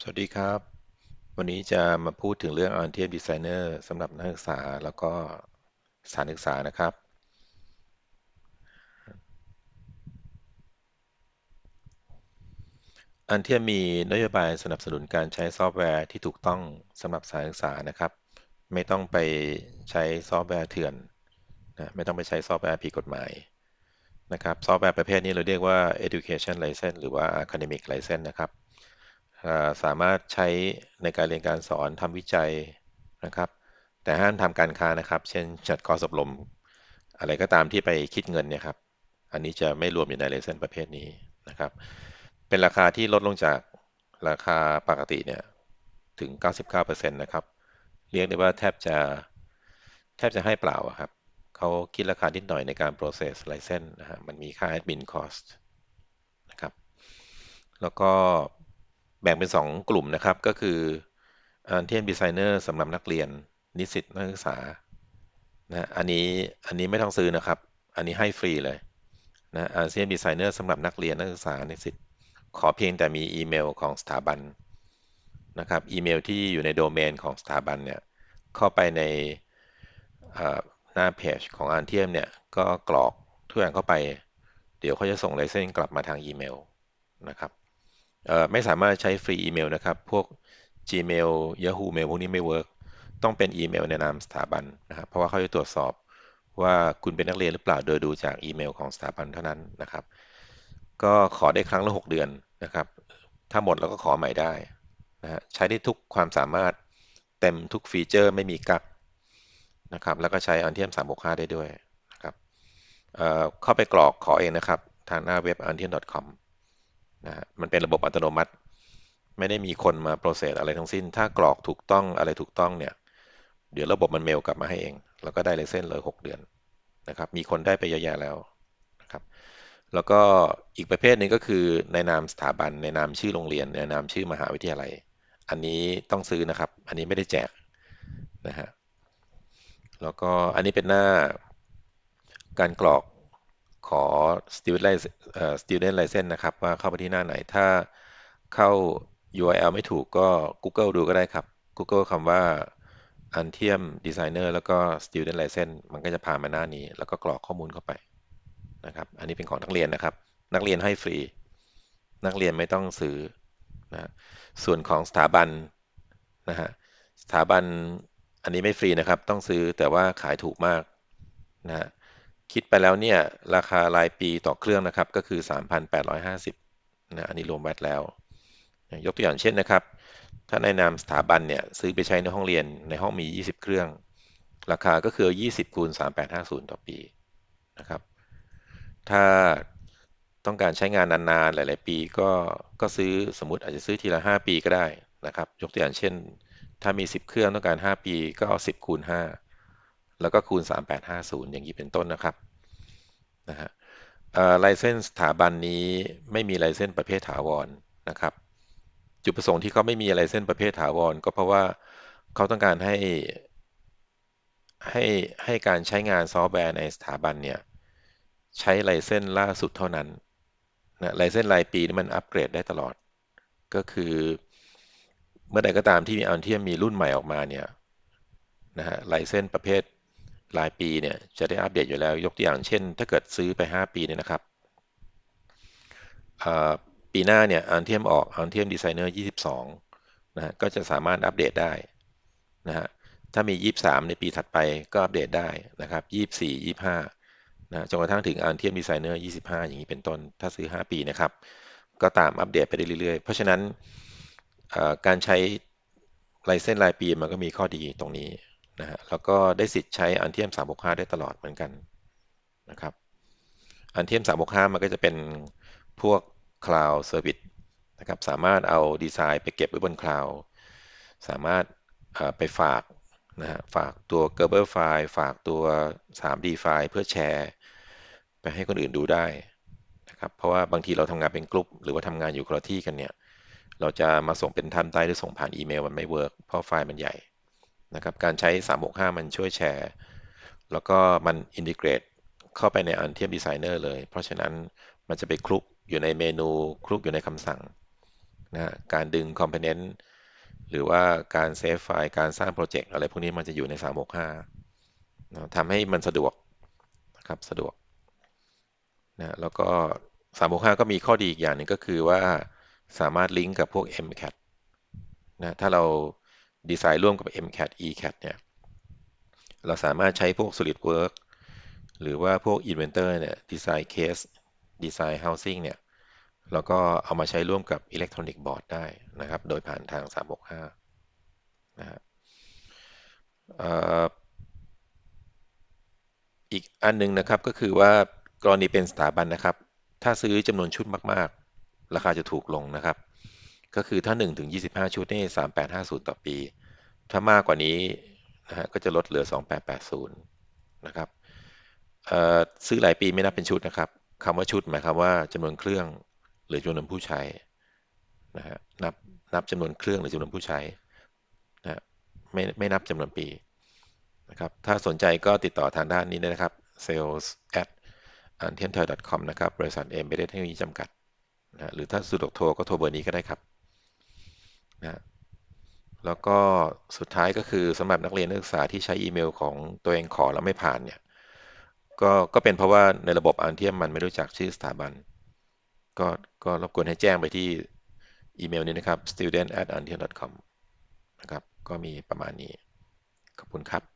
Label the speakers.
Speaker 1: สวัสดีครับ วันนี้จะมาพูดถึงเรื่อง Artium Designer สำหรับนักศึกษาแล้วก็สถานศึกษานะครับ Artium มีนโยบายสนับสนุนการใช้ซอฟต์แวร์ที่ถูกต้องสำหรับสถานศึกษานะครับ ไม่ต้องไปใช้ซอฟต์แวร์เถื่อนนะไม่ต้องไปใช้ซอฟต์แวร์ผิดกฎหมายนะครับ ซอฟต์แวร์ประเภทนี้เราเรียกว่า education license หรือว่า academic license นะครับ สามารถใช้ในการเรียนการสอนทำวิจัยนะครับ แต่ห้ามทำการค้านะครับ เช่นจัดคอร์สอบรม อะไรก็ตามที่ไปคิดเงินเนี่ยครับ อันนี้จะไม่รวมอยู่ในเลเซนประเภทนี้นะครับ เป็นราคาที่ลดลงจากราคาปกติเนี่ยถึง 99%นะครับ เรียกได้ว่าแทบจะแทบจะให้เปล่าครับ เขาคิดราคานิดหน่อยในการ process license นะฮะ มันมีค่า admin cost นะครับ แล้วก็ แบ่งเป็น 2 กลุ่มนะครับ ก็คือ Artium Designer สำหรับนักเรียนนิสิตนักศึกษานะอันนี้อันนี้ไม่ต้องซื้อนะครับ อันนี้ให้ฟรีเลยนะ Artium Designer สำหรับนักเรียนนักศึกษานิสิตขอเพียงแต่มีอีเมลของสถาบันนะครับอีเมลที่อยู่ในโดเมนของสถาบันเนี่ยเข้าไปในหน้าเพจของ Artium เนี่ยก็กรอกทุกอย่างเข้าไป เดี๋ยวเขาจะส่งไลเซนส์กลับมาทางอีเมลนะครับ ไม่สามารถใช้ฟรีอีเมลนะครับ พวก Gmail Yahoo Mail พวกนี้ไม่เวิร์กต้องเป็นอีเมลในนามสถาบันนะครับ เพราะว่าเขาจะตรวจสอบว่าคุณเป็นนักเรียนหรือเปล่าโดยดูจากอีเมลของสถาบันเท่านั้นนะครับ ก็ขอได้ครั้งละ 6 เดือนนะครับ ถ้าหมดเราก็ขอใหม่ได้นะฮะใช้ได้ทุกความสามารถเต็มทุกฟีเจอร์ไม่มีกักนะครับ แล้วก็ใช้อันเทียม365 ได้ด้วยนะครับเเข้าไปกรอกขอเองนะครับ ทางหน้าเว็บ antium.com ะมันเป็นระบบอัตโนมัติ ไม่ได้มีคนมาโปรเซสอะไรทั้งสิ้น ถ้ากรอกถูกต้องอะไรถูกต้องเนี่ยเดี๋ยวระบบมันเมลกลับมาให้เอง แล้วก็ได้เลเส้นเลย6เดือนนะครับมีคนได้ไปเยอะแยะแล้วนะครับแล้วก็อีกประเภทนึงก็คือในนามสถาบันในนามชื่อโรงเรียนในนามชื่อมหาวิทยาลัย อันนี้ต้องซื้อนะครับ อันนี้ไม่ได้แจกนะฮะแล้วก็อันนี้เป็นหน้าการกรอก ขอ student license student license นะครับ ว่าเข้าไปที่หน้าไหน ถ้าเข้า URL ไม่ถูกก็ Google ดูก็ได้ครับ Google คำว่า Antium Designer แล้วก็ Student License มันก็จะพามาหน้านี้ แล้วก็กรอกข้อมูลเข้าไปนะครับ อันนี้เป็นของนักเรียนนะครับ นักเรียนให้ฟรี นักเรียนไม่ต้องซื้อนะส่วนของสถาบันนะฮะสถาบันอันนี้ไม่ฟรีนะครับ ต้องซื้อแต่ว่าขายถูกมากนะฮะ คิดไปแล้วเนี่ยราคารายปีต่อเครื่องนะครับก็คือ 3,850นะอันนี้รวมแวตแล้ว ยกตัวอย่างเช่นนะครับ ถ้าในนามสถาบันเนี่ยซื้อไปใช้ในห้องเรียนในห้องมี 20 เครื่อง ราคาก็คือ 20คูณ3850 ต่อปีนะครับ ถ้าต้องการใช้งานนานๆ หลาย ๆ ปีก็ก็ซื้อสมมติอาจจะซื้อทีละ 5 ปีก็ได้นะครับ ยกตัวอย่างเช่น ถ้ามี 10 เครื่องต้องการ 5 ปีก็เอา10คูณ5 แล้วก็คูณ 3850 อย่างนี้เป็นต้นนะครับนะฮะลายเส้นสถาบันนี้ไม่มีลายเส้นประเภทถาวรนนะครับ จุดประสงค์ที่เขาไม่มีลายเส้นประเภทถาวร ก็เพราะว่าเขาต้องการให้ให้ให้การใช้งานซอฟต์แวร์ในสถาบันเนี่ยใช้ลายเส้นล่าสุดเท่านั้นนะลายเส้นรายปีนี่มันอัปเกรดได้ตลอด ก็คือเมื่อใดก็ตามที่มีอันที่มีรุ่นใหม่ออกมาเนี่ยนะฮะลายเส้นประเภท รายปีเนี่ยจะได้อัปเดตอยู่แล้ว ยกตัวอย่างเช่น ถ้าเกิดซื้อไป 5 ปีเนี่ยนะครับปีหน้าเนี่ยอันเทียมออกอันเทียมดีไซเนอร์22นะฮะก็จะสามารถอัปเดตได้นะฮะถ้ามี 23 ในปีถัดไปก็อัปเดตได้นะครับ24 25นะจนกระทั่งถึงอันเทียมดีไซเนอร์25 อย่างนี้เป็นต้น ถ้าซื้อ 5 ปีนะครับ ก็ตามอัปเดตไปเรื่อยๆ เพราะฉะนั้นการใช้ลายเส้นรายปีมันก็มีข้อดีตรงนี้ นะฮะแล้วก็ได้สิทธิ์ใช้อันเทียม365ได้ตลอดเหมือนกันนะครับ อันเทียม365มันก็จะเป็นพวก Cloud Service นะครับ สามารถเอาดีไซน์ไปเก็บไว้บนคลาวด์สามารถไปฝากนะฮะฝากตัว Gerber ไฟล์ฝากตัว 3D ไฟล์เพื่อแชร์ ไปให้คนอื่นดูได้นะครับ เพราะว่าบางทีเราทำงานเป็นกลุ่มหรือว่าทำงานอยู่คนละที่กันเนี่ย เราจะมาส่งเป็นทันได้หรือส่งผ่านอีเมลมันไม่เวิร์กเพราะไฟล์มันใหญ่ นะครับการใช้ 365 มันช่วยแชร์ แล้วก็มันอินทิเกรตเข้าไปในอันเทียมดีไซเนอร์เลย เพราะฉะนั้นมันจะไปคลุกอยู่ในเมนูคลุกอยู่ในคำสั่งนะการดึง component หรือว่าการเซฟไฟล์การสร้างโปรเจกต์อะไรพวกนี้มันจะอยู่ใน 365นะทำให้มันสะดวกนะครับสะดวกนะแล้วก็ 365 ก็มีข้อดีอีกอย่างหนึ่งก็คือว่าสามารถลิงก์กับพวก MCAT นะถ้าเรา ดีไซน์ร่วมกับ MCAT ECAT เนี่ย เราสามารถใช้พวก SolidWorks หรือว่าพวก Inventor เนี่ย Design Case Design Housing เนี่ย แล้วก็เอามาใช้ร่วมกับ Electronic Board ได้นะครับ โดยผ่านทาง 365 นะฮะอีกอันนึงนะครับก็คือว่ากรณีเป็นสถาบันนะครับ ถ้าซื้อจำนวนชุดมาก ๆ ราคาจะถูกลงนะครับ ก็คือถ้า1ถึง25 ชุดนี่3850 ต่อปี ถ้ามากกว่านี้นะฮะก็จะลดเหลือ 2880 นะครับซื้อหลายปีไม่นับเป็นชุดนะครับคำว่าชุดหมายความว่าจำนวนเครื่องหรือจำนวนผู้ใช้นะฮะนับนับจำนวนเครื่องหรือจำนวนผู้ใช้นะไม่ไม่นับจำนวนปีนะครับถ้าสนใจก็ติดต่อทางด้านนี้นะครับ sales at a n t e n t o y com นะครับ บริษัทเอ็มเบเดเทคโนโลยีจำกัดนะหรือถ้าสะดวกโทรก็โทรเบอร์นี้ก็ได้ครับ นะแล้วก็สุดท้ายก็คือสำหรับนักเรียนนักศึกษาที่ใช้อีเมลของตัวเองขอแล้วไม่ผ่านเนี่ยก็ก็เป็นเพราะว่าในระบบอันเทียมมันไม่รู้จักชื่อสถาบัน ก็ก็รบกวนให้แจ้งไปที่อีเมลนี้นะครับ student at antian com นะครับ ก็มีประมาณนี้ ขอบคุณครับ